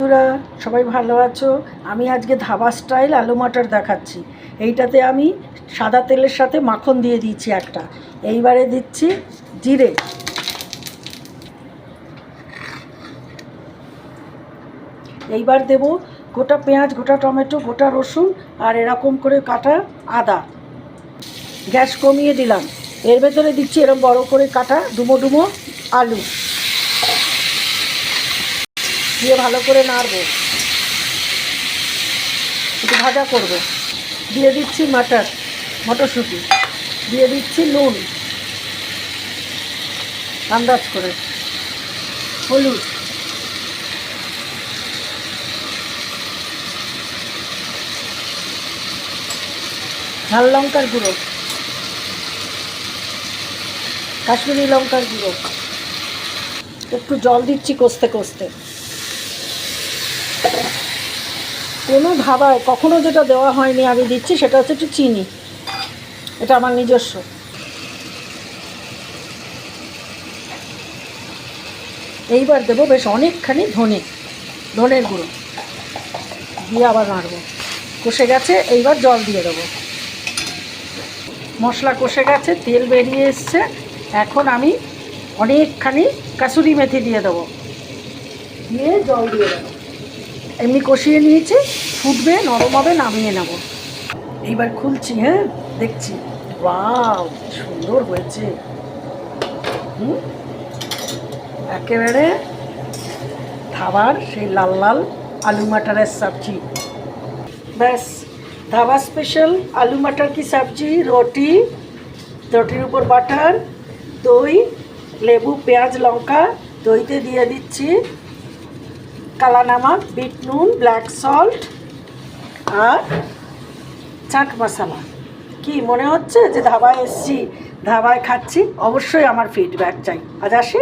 বন্ধুরা, সবাই ভালো আছো? আমি আজকে ধাবা স্টাইল আলু মাটার দেখাচ্ছি। এইটাতে আমি সাদা তেলের সাথে মাখন দিয়ে দিয়েছি একটা। এইবারে দিচ্ছি জিরে। এইবার দেব গোটা পেঁয়াজ, গোটা টমেটো, গোটা রসুন আর এরকম করে কাটা আদা। গ্যাস কমিয়ে দিলাম। এর ভেতরে দিচ্ছি এরকম বড় করে কাটা ডুমো ডুমো আলু। দিয়ে ভালো করে নাড়বো। একটু ভাজা করব। দিয়ে দিচ্ছি মাটার, মটরশুঁটি। দিয়ে দিচ্ছি নুন। আন্দাজ করে। হলুদ। ঝাল লঙ্কার গুঁড়ো। কাশ্মীরি লঙ্কার গুঁড়ো। একটু জল দিচ্ছি কষতে কষতে। কোনো ধাবায় কখনো যেটা দেওয়া হয়নি, আমি দিচ্ছি, সেটা হচ্ছে একটু চিনি। এটা আমার নিজস্ব। এইবার দেবো বেশ অনেকখানি ধনে, ধনের গুঁড়ো। দিয়ে আবার নাড়বো। কষে গেছে, এইবার জল দিয়ে দেবো। মশলা কষে গেছে, তেল বেরিয়ে এসছে। এখন আমি অনেকখানি কাসুরি মেথি দিয়ে দেবো। দিয়ে জল দিয়ে দেবো। এমনি কষিয়ে নিয়েছি, ফুটবে, নরম হবে, নামিয়ে নেব। এইবার খুলছি হ্যাঁ দেখছি। কি সুন্দর হয়েছে। হুম? একেবারে ধাবার সেই লাল লাল আলু মাটারের সবজি। ব্যাস, ধাবা স্পেশাল আলু মাটার কি সবজি? রুটি, রুটির উপর বাটার, দই, লেবু, পেঁয়াজ, লঙ্কা, দইতে দিয়ে দিচ্ছি। কালা নামক বিট নুন ব্ল্যাক সল্ট আর চাট মশলা। কি মনে হচ্ছে যে ধাবায় এসছি, ধাবায় খাচ্ছি? অবশ্যই আমার ফিডব্যাক চাই। আজ আসি।